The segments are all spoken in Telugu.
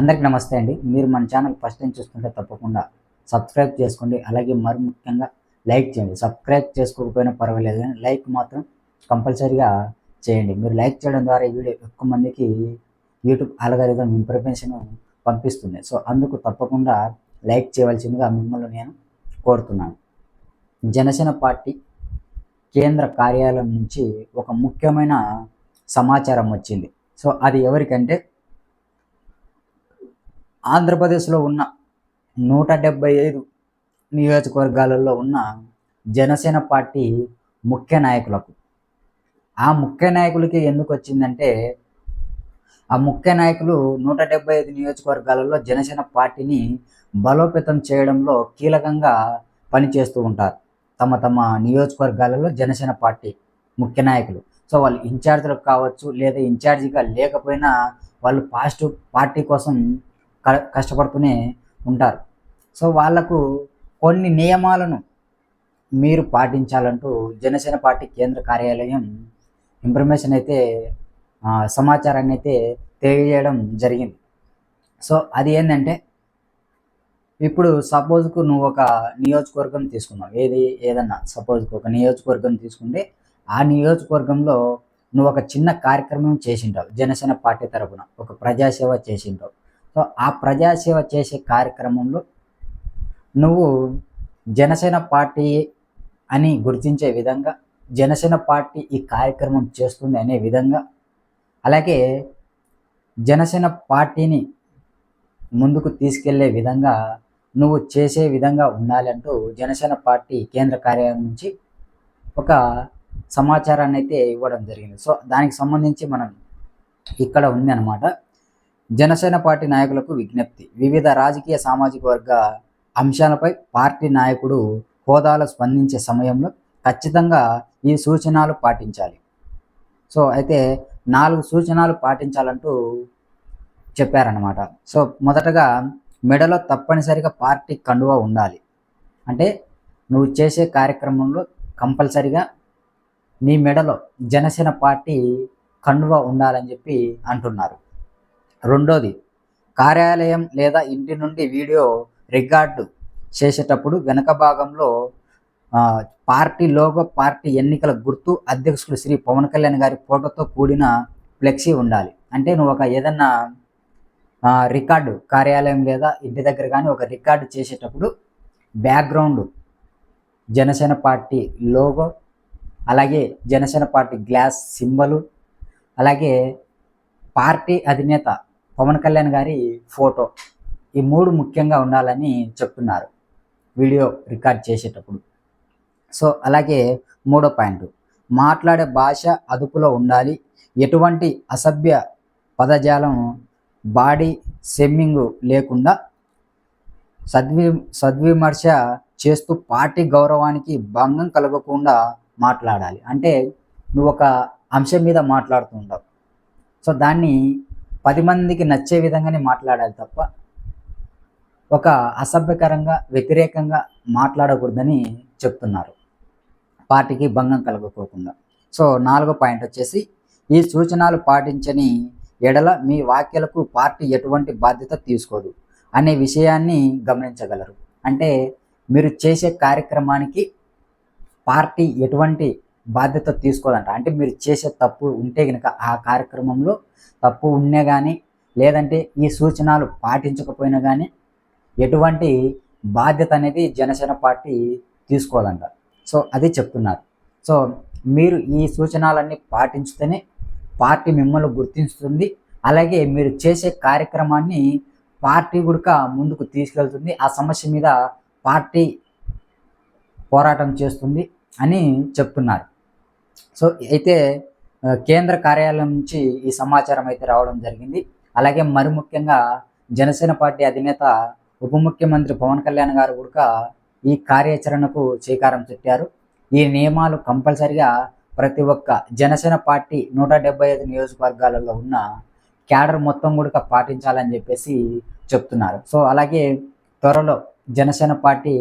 అందరికి నమస్తే అండి. మీరు మన ఛానల్ ఫస్ట్ టైం చూస్తుంటే తప్పకుండా సబ్స్క్రైబ్ చేసుకోండి. అలాగే మరి ముఖ్యంగా లైక్ చేయండి. సబ్స్క్రైబ్ చేసుకోకపోయినా పర్వాలేదు కానీ లైక్ మాత్రం కంపల్సరీగా చేయండి. మీరు లైక్ చేయడం ద్వారా ఈ వీడియో ఎక్కువ మందికి యూట్యూబ్ అలగారిథం ఇన్ఫర్మేషన్ పంపిస్తుంది. సో అందుకు తప్పకుండా లైక్ చేయవలసిందిగా మిమ్మల్ని నేను కోరుతున్నాను. జనసేన పార్టీ కేంద్ర కార్యాలయం నుంచి ఒక ముఖ్యమైన సమాచారం వచ్చింది. సో అది ఎవరికంటే ఆంధ్రప్రదేశ్లో ఉన్న నూట డెబ్బై ఐదు నియోజకవర్గాలలో ఉన్న జనసేన పార్టీ ముఖ్య నాయకులకు. ఆ ముఖ్య నాయకులకి ఎందుకు వచ్చిందంటే ఆ ముఖ్య నాయకులు నూట డెబ్బై ఐదు నియోజకవర్గాలలో జనసేన పార్టీని బలోపేతం చేయడంలో కీలకంగా పనిచేస్తూ ఉంటారు. తమ తమ నియోజకవర్గాలలో జనసేన పార్టీ ముఖ్య నాయకులు. సో వాళ్ళు ఇన్ఛార్జీలకు కావచ్చు లేదా ఇన్ఛార్జిగా లేకపోయినా వాళ్ళు పాజిటివ్ పార్టీ కోసం కష్టపడుతూనే ఉంటారు. సో వాళ్ళకు కొన్ని నియమాలను మీరు పాటించాలంటూ జనసేన పార్టీ కేంద్ర కార్యాలయం ఇన్ఫర్మేషన్ అయితే సమాచారాన్ని అయితే తెలియజేయడం జరిగింది. సో అది ఏంటంటే ఇప్పుడు సపోజ్కు నువ్వు ఒక నియోజకవర్గం తీసుకున్నావు. ఏది ఏదన్నా సపోజ్కు ఒక నియోజకవర్గం తీసుకుంటే ఆ నియోజకవర్గంలో నువ్వు ఒక చిన్న కార్యక్రమం చేసింటావు. జనసేన పార్టీ తరపున ఒక ప్రజాసేవ చేసింటావు. సో ఆ ప్రజాసేవ చేసే కార్యక్రమంలో నువ్వు జనసేన పార్టీ అని గుర్తించే విధంగా జనసేన పార్టీ ఈ కార్యక్రమం చేస్తుంది అనే విధంగా అలాగే జనసేన పార్టీని ముందుకు తీసుకెళ్ళే విధంగా నువ్వు చేసే విధంగా ఉండాలంటూ జనసేన పార్టీ కేంద్ర కార్యాలయం నుంచి ఒక సమాచారాన్ని అయితే ఇవ్వడం జరిగింది. సో దానికి సంబంధించి మనం ఇక్కడ ఉంది అనమాట జనసేన పార్టీ నాయకులకు విజ్ఞప్తి. వివిధ రాజకీయ సామాజిక వర్గ అంశాలపై పార్టీ నాయకుడు హోదాలో స్పందించే సమయంలో ఖచ్చితంగా ఈ సూచనలు పాటించాలి. సో అయితే నాలుగు సూచనలు పాటించాలంటూ చెప్పారనమాట సో మొదటగా మెడలో తప్పనిసరిగా పార్టీ కండువా ఉండాలి. అంటే నువ్వు చేసే కార్యక్రమంలో కంపల్సరిగా నీ మెడలో జనసేన పార్టీ కండువా ఉండాలని చెప్పి అంటున్నారు. రెండోది కార్యాలయం లేదా ఇంటి నుండి వీడియో రికార్డు చేసేటప్పుడు వెనక భాగంలో పార్టీ లోగో పార్టీ ఎన్నికల గుర్తు అధ్యక్షుడు శ్రీ పవన్ కళ్యాణ్ గారి ఫోటోతో కూడిన ఫ్లెక్సీ ఉండాలి. అంటే నువ్వు ఒక ఏదన్నా రికార్డు కార్యాలయం లేదా ఇంటి దగ్గర కానీ ఒక రికార్డు చేసేటప్పుడు బ్యాక్గ్రౌండ్ జనసేన పార్టీ లోగో అలాగే జనసేన పార్టీ గ్లాస్ సింబలు అలాగే పార్టీ అధినేత పవన్ కళ్యాణ్ గారి ఫోటో ఈ మూడు ముఖ్యంగా ఉండాలని చెప్తున్నారు. వీడియో రికార్డ్ చేసేటప్పుడు. సో అలాగే మూడో పాయింట్. మాట్లాడే భాష అదుపులో ఉండాలి. ఎటువంటి అసభ్య పదజాలం బాడీ సెమ్మింగ్ లేకుండా సద్వి సద్విమర్శ చేస్తూ పార్టీ గౌరవానికి భంగం కలగకుండా మాట్లాడాలి. అంటే నువ్వు ఒక అంశం మీద మాట్లాడుతుంటావు సో దాన్ని పది మందికి నచ్చే విధంగానే మాట్లాడాలి తప్ప ఒక అసభ్యకరంగా వ్యతిరేకంగా మాట్లాడకూడదని చెప్తున్నారు. పార్టీకి భంగం కలగకోకుండా. సో నాలుగో పాయింట్ వచ్చేసి ఈ సూచనలు పాటించని ఎడల మీ వాక్యలకు పార్టీ ఎటువంటి బాధ్యత తీసుకోదు అనే విషయాన్ని గమనించగలరు. అంటే మీరు చేసే కార్యక్రమానికి పార్టీ ఎటువంటి బాధ్యత తీసుకోవాలంట అంటే మీరు చేసే తప్పు ఉంటే కనుక ఆ కార్యక్రమంలో తప్పు ఉన్నా కానీ లేదంటే ఈ సూచనలు పాటించకపోయినా కానీ ఎటువంటి బాధ్యత అనేది జనసేన పార్టీ తీసుకోవాలంట సో అది చెప్తున్నారు. సో మీరు ఈ సూచనలన్నీ పాటించితేనే పార్టీ మిమ్మల్ని గుర్తిస్తుంది. అలాగే మీరు చేసే కార్యక్రమాన్ని పార్టీ కూడా ముందుకు తీసుకెళ్తుంది. ఆ సమస్య మీద పార్టీ పోరాటం చేస్తుంది అని చెప్తున్నారు. సో అయితే కేంద్ర కార్యాలయం నుంచి ఈ సమాచారం అయితే రావడం జరిగింది. అలాగే మరి ముఖ్యంగా జనసేన పార్టీ అధినేత ఉప ముఖ్యమంత్రి పవన్ కళ్యాణ్ గారు కూడా ఈ కార్యాచరణకు శ్రీకారం చుట్టారు. ఈ నియమాలు కంపల్సరిగా ప్రతి ఒక్క జనసేన పార్టీ నూట డెబ్బై ఐదు నియోజకవర్గాలలో ఉన్న క్యాడర్ మొత్తం కూడా పాటించాలని చెప్పేసి చెప్తున్నారు. సో అలాగే త్వరలో జనసేన పార్టీ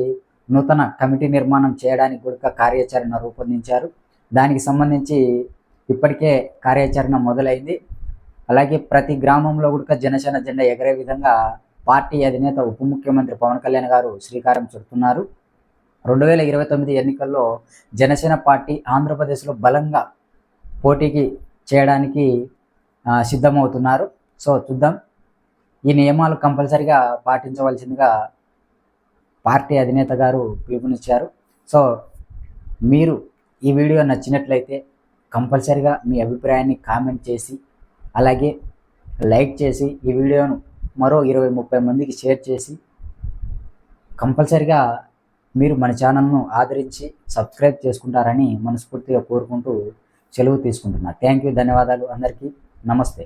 నూతన కమిటీ నిర్మాణం చేయడానికి కూడా కార్యాచరణ రూపొందించారు. దానికి సంబంధించి ఇప్పటికే కార్యాచరణ మొదలైంది. అలాగే ప్రతి గ్రామంలో కూడా జనసేన జెండా ఎగరే విధంగా పార్టీ అధినేత ఉప ముఖ్యమంత్రి పవన్ కళ్యాణ్ గారు శ్రీకారం చుడుతున్నారు. రెండు వేల ఇరవై తొమ్మిది ఎన్నికల్లో జనసేన పార్టీ ఆంధ్రప్రదేశ్లో బలంగా పోటీకి చేయడానికి సిద్ధమవుతున్నారు. సో చూద్దాం. ఈ నియమాలు కంపల్సరిగా పాటించవలసిందిగా పార్టీ అధినేత గారు పిలుపునిచ్చారు. సో మీరు ఈ వీడియో నచ్చినట్లయితే కంపల్సరిగా మీ అభిప్రాయాన్ని కామెంట్ చేసి అలాగే లైక్ చేసి ఈ వీడియోను మరో ఇరవై ముప్పై మందికి షేర్ చేసి కంపల్సరిగా మీరు మన ఛానల్ను ఆదరించి సబ్స్క్రైబ్ చేసుకుంటారని మనస్ఫూర్తిగా కోరుకుంటూ సెలవు తీసుకుంటున్నా. థ్యాంక్ యూ ధన్యవాదాలు అందరికీ. నమస్తే.